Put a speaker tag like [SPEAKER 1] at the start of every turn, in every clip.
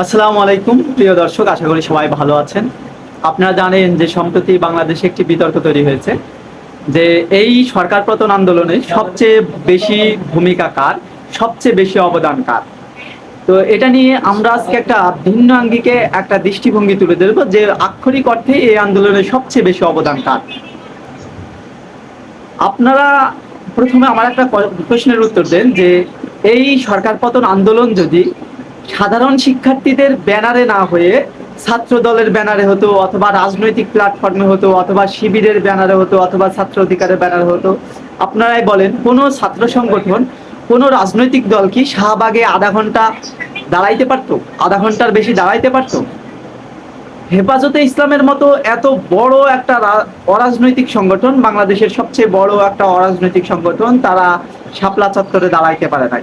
[SPEAKER 1] আসসালামু আলাইকুম, প্রিয় দর্শক, আশা করি সবাই ভালো আছেন। আপনারা জানেন যে সম্প্রতি বাংলাদেশে একটি বিতর্ক তৈরি হয়েছে যে এই সরকার পতন আন্দোলনে সবচেয়ে বেশি ভূমিকা কার, সবচেয়ে বেশি অবদান কার? তো এটা নিয়ে আমরা আজকে একটা ভিন্ন আঙ্গিকে একটা দৃষ্টিভঙ্গি তুলে ধরব যে আক্ষরিক অর্থে এই আন্দোলনে সবচেয়ে বেশি অবদান কার। আপনারা প্রথমে আমার একটা প্রশ্নের উত্তর দেন যে এই সরকার পতন আন্দোলন যদি সাধারণ শিক্ষার্থীদের ব্যানারে না হয়ে ছাত্র দলের ব্যানারে হতো, অথবা রাজনৈতিক প্ল্যাটফর্মে হতো, অথবা শিবিরের ব্যানারে হতো, অথবা ছাত্র অধিকারের ব্যানারে হতো। আপনারাই বলেন, কোনো ছাত্র সংগঠন, কোনো রাজনৈতিক দল কি শাহবাগে আধা ঘণ্টা দাঁড়াইতে পারতো? আধা ঘণ্টার বেশি দাঁড়াইতে পারতো? হেফাজতে ইসলামের মতো এত বড় একটা অরাজনৈতিক সংগঠন, বাংলাদেশের সবচেয়ে বড় একটা অরাজনৈতিক সংগঠন, তারা শাপলা চত্বরে দাঁড়াইতে পারে নাই।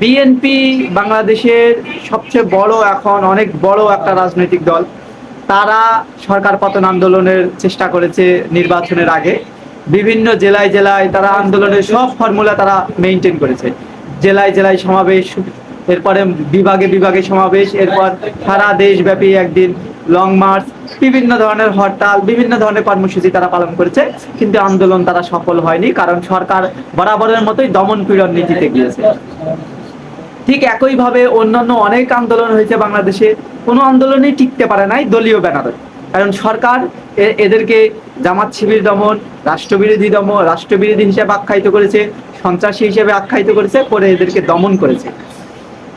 [SPEAKER 1] বিএনপি বাংলাদেশের সবচেয়ে বড় এখন, অনেক বড় একটা রাজনৈতিক দল। তারা সরকার পতন আন্দোলনের চেষ্টা করেছে নির্বাচনের আগে। বিভিন্ন জেলায় জেলায় তারা আন্দোলনের সব ফর্মুলা তারা মেনটেন করেছে। জেলায় জেলায় সমাবেশ, এরপরে বিভাগে বিভাগে সমাবেশ, এরপর সারা দেশব্যাপী একদিন লং মার্চ বিভিন্ন ধরনের হরতাল, বিভিন্ন ধরনের কর্মসূচি তারা পালন করেছে। কিন্তু আন্দোলন তারা সফল হয়নি, কারণ সরকার বরাবরের মতোই দমন পীড়ন নীতিতে গিয়েছে। ঠিক একইভাবে অন্যান্য অনেক আন্দোলন হয়েছে বাংলাদেশে। কোনো আন্দোলনই টিকতে পারে নাই দলীয় ব্যানারে। কারণ সরকার এদেরকে জামাত শিবির দমন, রাষ্ট্রবিরোধী দমন, রাষ্ট্রবিরোধী হিসেবে আখ্যায়িত করেছে, সন্ত্রাসী হিসেবে আখ্যায়িত করেছে, করে এদেরকে দমন করেছে।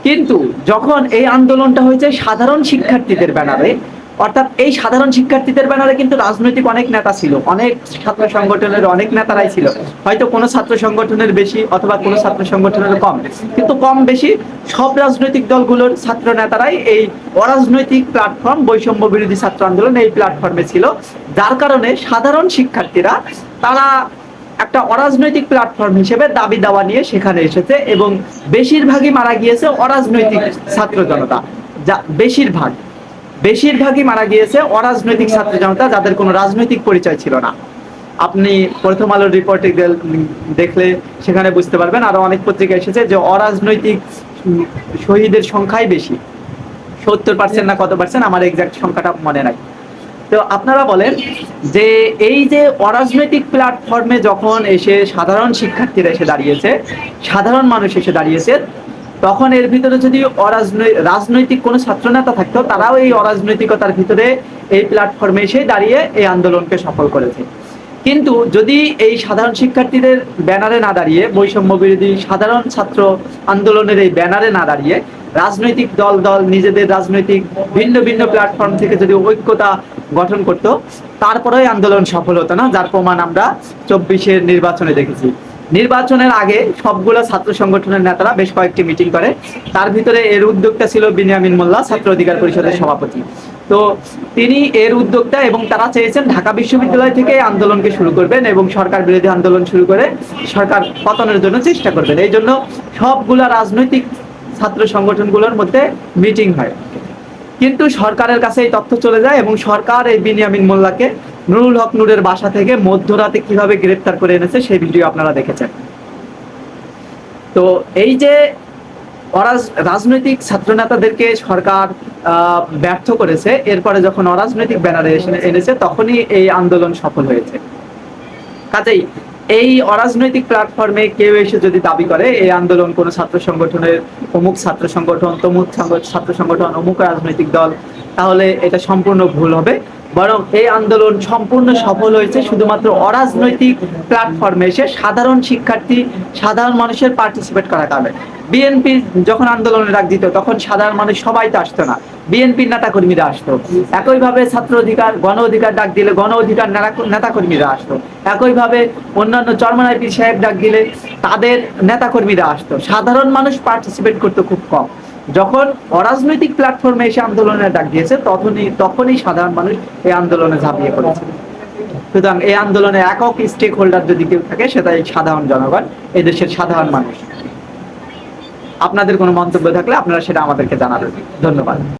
[SPEAKER 1] কিন্তু যখন এই আন্দোলনটা হয়েছে সাধারণ শিক্ষার্থীদের ব্যানারে অর্থাৎ এই সাধারণ শিক্ষার্থীদের ব্যানারে কিন্তু রাজনৈতিক অনেক নেতা ছিল, অনেক ছাত্র সংগঠনের অনেক নেতারাই ছিল। হয়তো কোনো ছাত্র সংগঠনের বেশি অথবা কোনো ছাত্র সংগঠনের কম। কিন্তু কম বেশি সব রাজনৈতিক দলগুলোর ছাত্র নেতারাই এই অরাজনৈতিক প্ল্যাটফর্ম বৈষম্য বিরোধী ছাত্র আন্দোলন এই প্ল্যাটফর্মে ছিল। যার কারণে সাধারণ শিক্ষার্থীরা, তারা একটা অরাজনৈতিক প্ল্যাটফর্ম হিসেবে দাবি দাওয়া নিয়ে সেখানে এসেছে এবং বেশিরভাগই মারা গিয়েছে অরাজনৈতিক ছাত্র জনতা। যা বেশিরভাগ। বেশিরভাগই মারা গিয়েছে অরাজনৈতিক ছাত্র জনতা, যাদের কোনো রাজনৈতিক পরিচয় ছিল না। আপনি প্রথম আলোর রিপোর্টে দেখলে সেখানে বুঝতে পারবেন, আরও অনেক পত্রিকা এসেছে যে অরাজনৈতিক শহীদের সংখ্যাই বেশি। সত্তর পার্সেন্ট না কত পার্সেন্ট আমার এক্সাক্ট সংখ্যাটা মনে নাই। তো আপনারা বলেন যে এই যে অরাজনৈতিক প্ল্যাটফর্মে যখন এসে সাধারণ শিক্ষার্থীরা এসে দাঁড়িয়েছে, সাধারণ মানুষ এসে দাঁড়িয়েছে তখন এর ভিতরে যদি রাজনৈতিক কোনো ছাত্রনেতা থাকতো, তারাও এই অরাজনৈতিকতার ভিতরে এই প্ল্যাটফর্মে এসে দাঁড়িয়ে এই আন্দোলনকে সফল করেছে। কিন্তু যদি এই সাধারণ শিক্ষার্থীদের ব্যানারে না দাঁড়িয়ে, বৈষম্য বিরোধী সাধারণ ছাত্র আন্দোলনের এই ব্যানারে না দাঁড়িয়ে, রাজনৈতিক দল দল নিজেদের রাজনৈতিক ভিন্ন ভিন্ন প্ল্যাটফর্ম থেকে যদি ঐক্যতা গঠন করত তারপরেই আন্দোলন সফল হতো না, যার প্রমাণ আমরা চব্বিশের নির্বাচনে দেখেছি। নির্বাচনের আগে সবগুলো ছাত্র সংগঠনের নেতারা বেশ কয়েকটি মিটিং করে। তার ভিতরে এর উদ্যোক্তা ছিল বিনিয়ামিন মোল্লা, ছাত্র অধিকার পরিষদের সভাপতি। তো তিনি এর উদ্যোক্তা এবং তারা চেয়েছেন ঢাকা বিশ্ববিদ্যালয় থেকে আন্দোলনকে শুরু করবেন এবং সরকার বিরোধী আন্দোলন শুরু করে সরকার পতনের জন্য চেষ্টা করবেন। এই জন্য সবগুলা রাজনৈতিক ছাত্র সংগঠনগুলোর মধ্যে মিটিং হয়। কিন্তু সরকারের কাছে এই তথ্য চলে যায় এবং সরকার এই বিনিয়ামিন মোল্লাকে নুরুল হক নূরের বাসা থেকে মধ্যরাতে কীভাবে গ্রেফতার করে এনেছে সেই ভিডিও আপনারা দেখেছেন। তো এই যে অরাজ, রাজনৈতিক ছাত্র নেতাদেরকে সরকার ব্যর্থ করেছে, এরপরে যখন অরাজনৈতিক ব্যানারে এনেছে, তখনই এই আন্দোলন সফল হয়েছে। কাজেই এই অরাজনৈতিক প্ল্যাটফর্মে কেউ এসে যদি দাবি করে, এই আন্দোলন কোনো ছাত্র সংগঠনের অমুক ছাত্র সংগঠন, তমুক ছাত্র সংগঠন, অমুক রাজনৈতিক দল, তাহলে এটা সম্পূর্ণ ভুল হবে। বরং এই আন্দোলন সম্পূর্ণ সফল হয়েছে শুধুমাত্র অরাজনৈতিক প্ল্যাটফর্মে এসে সাধারণ শিক্ষার্থী, সাধারণ মানুষের পার্টিসিপেট করা কারণে। বিএনপি যখন আন্দোলনে ডাক দিত, তখন সাধারণ মানুষ সবাই তো আসতো না। বিএনপির নেতা কর্মীরা আসতো। একইভাবে ছাত্র অধিকার, গণ অধিকার ডাক দিলে গণ অধিকার নেতা কর্মীরা আসতো। একইভাবে অন্যান্য চরমনাই পীর সাহেব ডাক দিলে তাদের নেতা কর্মীরা আসতো। সাধারণ মানুষ পার্টিসিপেট করতো খুব কম। যখন অরাজনৈতিক প্ল্যাটফর্মে এসে আন্দোলনের ডাক দিয়েছে, তখনই তখনই সাধারণ মানুষ এই আন্দোলনে ঝাঁপিয়ে পড়েছে। সুতরাং এই আন্দোলনে একক স্টেক হোল্ডার যদি কেউ থাকে সেটা এই সাধারণ জনগণ, এই দেশের সাধারণ মানুষ। আপনাদের কোনো মন্তব্য থাকলে আপনারা সেটা আমাদেরকে জানাবেন। ধন্যবাদ।